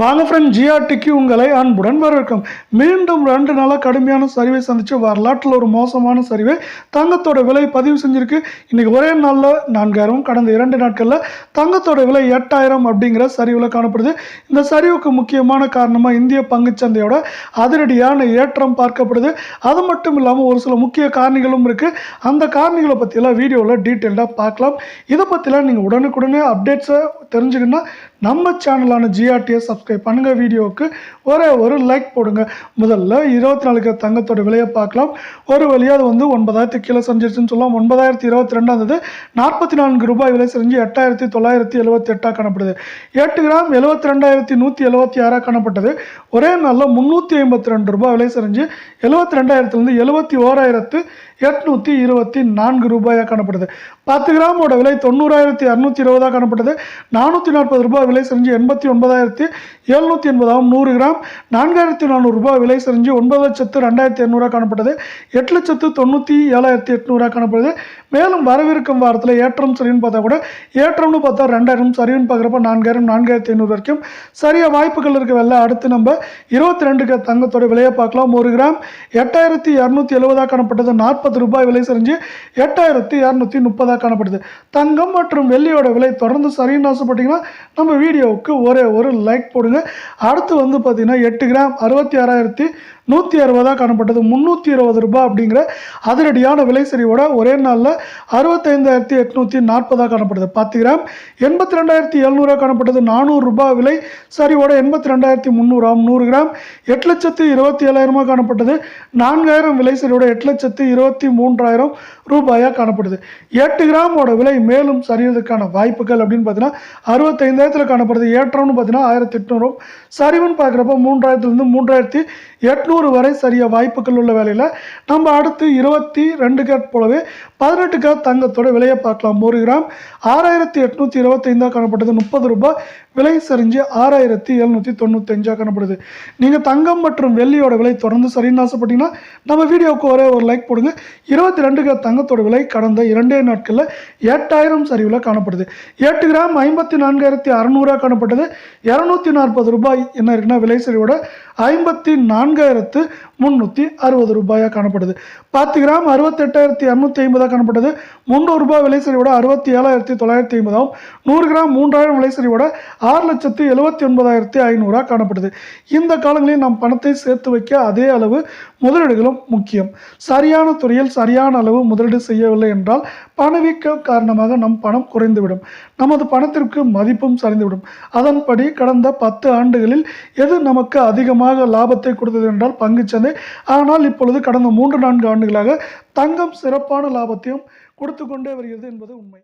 வாங்க ஃப்ரெண்ட் ஜிஆர்டிக்கு உங்களை அன்புடன் வரவேற்கும் மீண்டும் ரெண்டு நாளாக கடுமையான சரிவை சந்திச்சு வரலாற்றில் ஒரு மோசமான சரிவை தங்கத்தோட விலை பதிவு செஞ்சிருக்கு. இன்றைக்கி ஒரே நாளில் நான்காயிரம் கடந்த இரண்டு நாட்களில் தங்கத்தோட விலை எட்டாயிரம் அப்படிங்கிற சரிவில் காணப்படுது. இந்த சரிவுக்கு முக்கியமான காரணமாக இந்திய பங்குச்சந்தையோட அதிரடியான ஏற்றம் பார்க்கப்படுது. அது மட்டும் இல்லாமல் ஒரு சில முக்கிய காரணிகளும் இருக்குது அந்த காரணிகளை பற்றியெல்லாம் வீடியோவில் டீட்டெயில்டாக பார்க்கலாம். இதை பற்றிலாம் நீங்கள் உடனுக்குடனே அப்டேட்ஸை தெரிஞ்சுக்கணுன்னா நம்ம சேனலான ஜிஆர்டியை சப்ஸ்கிரைப் பண்ணுங்கள் வீடியோவுக்கு. ஒரே ஒரு லைக் போடுங்க. முதல்ல இருபத்தி நாலுக்கு தங்கத்தோட விலையை பார்க்கலாம். ஒரு வழியாக அது வந்து ஒன்பதாயிரத்து கீழே செஞ்சிருச்சுன்னு சொல்லலாம். ஒன்பதாயிரத்தி இருபத்தி ரெண்டாம் நாற்பத்தி நான்கு ரூபாய் விலை செஞ்சு எட்டாயிரத்தி தொள்ளாயிரத்தி எழுபத்தி எட்டாக காணப்படுது. எட்டு கிராம் எழுபத்தி ரெண்டாயிரத்தி நூற்றி எழுபத்தி ஆறாக காணப்பட்டது. ஒரே நாளில் முந்நூற்றி ஐம்பத்தி ரெண்டு ரூபாய் விலை செஞ்சு எழுபத்தி ரெண்டாயிரத்துலேருந்து எழுபத்தி ஓராயிரத்து எட்நூற்றி இருபத்தி நான்கு ரூபாயாக காணப்படுது. பத்து கிராமோட விலை தொண்ணூறாயிரத்தி அறுநூற்றி இருபதாக காணப்பட்டது நானூற்றி நாற்பது ரூபாய் விலை செஞ்சு எண்பத்தி ஒன்பதாயிரத்தி எழுநூற்றி எண்பதாகவும் நூறு கிராம். நான்காயிரத்தி நானூறு ரூபாய் விலை செஞ்சு ஒன்பது லட்சத்து ரெண்டாயிரத்தி எண்ணூறாக காணப்பட்டது எட்டு லட்சத்து தொண்ணூற்றி ஏழாயிரத்தி எட்நூறாக காணப்படுது. மேலும் வரவிருக்கும் வாரத்தில் ஏற்றம் சரின்னு பார்த்தா கூட ஏற்றம்னு பார்த்தா ரெண்டாயிரம் சரின்னு பார்க்குறப்ப நான்காயிரம் நான்காயிரத்தி ஐநூறு வரைக்கும். சரியாக வாய்ப்புகள் இருக்க அடுத்து நம்ம இருபத்தி ரெண்டுக்கு தங்கத்தோட விலையை பார்க்கலாம். ஒரு கிராம் எட்டாயிரத்தி இரநூத்தி எழுபதாக காணப்பட்டது. நாற்பது ரூபாய் விலை செஞ்சு எட்டாயிரத்தி இரநூத்தி முப்பதாக காணப்படுது. தங்கம் மற்றும் வெள்ளியோட விலை தொடர்ந்து சரின்னு ஆசைப்பட்டீங்கன்னா நம்ம வீடியோவுக்கு ஒரே ஒரு லைக் போடுங்க. அடுத்து வந்து பார்த்தீங்கன்னா எட்டு கிராம் அறுபத்தி ஆறாயிரத்தி நூற்றி அறுபதாக காணப்பட்டது. முந்நூற்றி இருபது ரூபாய் அப்படிங்கிற அதிரடியான விலை சரிவோட ஒரே நாளில் அறுபத்தைந்தாயிரத்தி எட்நூற்றி நாற்பதாக காணப்படுது. பத்து கிராம் எண்பத்தி ரெண்டாயிரத்தி எழுநூறாக காணப்பட்டது. நானூறு ரூபாய் விலை சரிவோட எண்பத்தி ரெண்டாயிரத்தி முந்நூறாம் நூறு கிராம் எட்டு லட்சத்து இருபத்தி ஏழாயிரமாக காணப்பட்டது. நான்காயிரம் விலை சரிவோட எட்டு லட்சத்து இருபத்தி மூன்றாயிரம் ரூபாயாக காணப்படுது. எட்டு கிராமோட விலை மேலும் சரியறதுக்கான வாய்ப்புகள் அப்படின்னு பார்த்தீங்கன்னா அறுபத்தைந்தாயிரத்தில் காணப்படுது. ஏற்றம்னு பார்த்தீங்கன்னா ஆயிரத்தி எட்நூறும் சரிவுன்னு பார்க்குறப்ப மூன்றாயிரத்துலேருந்து மூன்றாயிரத்தி எட்நூறு வரை சரிய வாய்ப்புகள் உள்ள வேலையில். நம்ம அடுத்து இருபத்தி ரெண்டு கேட் போலவே பதினெட்டு கேட் தங்கத்தோட விலையை பார்க்கலாம். ஒரு கிராம் ஆறாயிரத்தி எட்நூற்றி இருபத்தைந்தாக காணப்பட்டது முப்பது ரூபாய் விலை சரிஞ்சு ஆறாயிரத்தி எழுநூற்றி தொண்ணூத்தஞ்சாக காணப்படுது. நீங்கள் தங்கம் மற்றும் வெள்ளியோட விலை தொடர்ந்து சரின்னு ஆசைப்பட்டீங்கன்னா நம்ம வீடியோவுக்கு ஒரே ஒரு லைக் போடுங்க. இருபத்தி ரெண்டு கிராம் தங்கத்தோட விலை கடந்த இரண்டே நாட்களில் எட்டாயிரம் சரிவில் காணப்படுது. எட்டு கிராம் ஐம்பத்தி நான்காயிரத்தி அறநூறாக காணப்பட்டது. இரநூத்தி நாற்பது ரூபாய் என்ன இருக்குன்னா விலை சரிவோட ஐம்பத்தி நான்காயிரத்து முந்நூற்றி அறுபது ரூபாயாக காணப்படுது. பத்து கிராம் அறுபத்தெட்டாயிரத்தி இரநூத்தி ஐம்பதாக காணப்பட்டது. முந்நூறு ரூபாய் விலை சரிவோட அறுபத்தி ஏழாயிரத்தி தொள்ளாயிரத்தி ஐம்பதாகவும் நூறு கிராம் மூன்றாயிரம் விலை சரிவோட ஆறு லட்சத்து எழுபத்தி ஒன்பதாயிரத்தி ஐநூறுரூவா காணப்படுது. இந்த காலங்களில் நாம் பணத்தை சேர்த்து வைக்க அதே அளவு முதலீடுகளும் முக்கியம். சரியான துறையில் சரியான அளவு முதலீடு செய்யவில்லை என்றால் பணவீக்க காரணமாக நம் பணம் குறைந்துவிடும். நமது பணத்திற்கு மதிப்பும் சரிந்துவிடும். அதன்படி கடந்த பத்து ஆண்டுகளில் எது நமக்கு அதிகமாக லாபத்தை கொடுத்தது என்றால் பங்குச்சந்தை ஆனால் இப்பொழுது கடந்த மூன்று நான்கு ஆண்டுகளாக தங்கம் சிறப்பான லாபத்தையும் கொடுத்து கொண்டே வருகிறது என்பது உண்மை.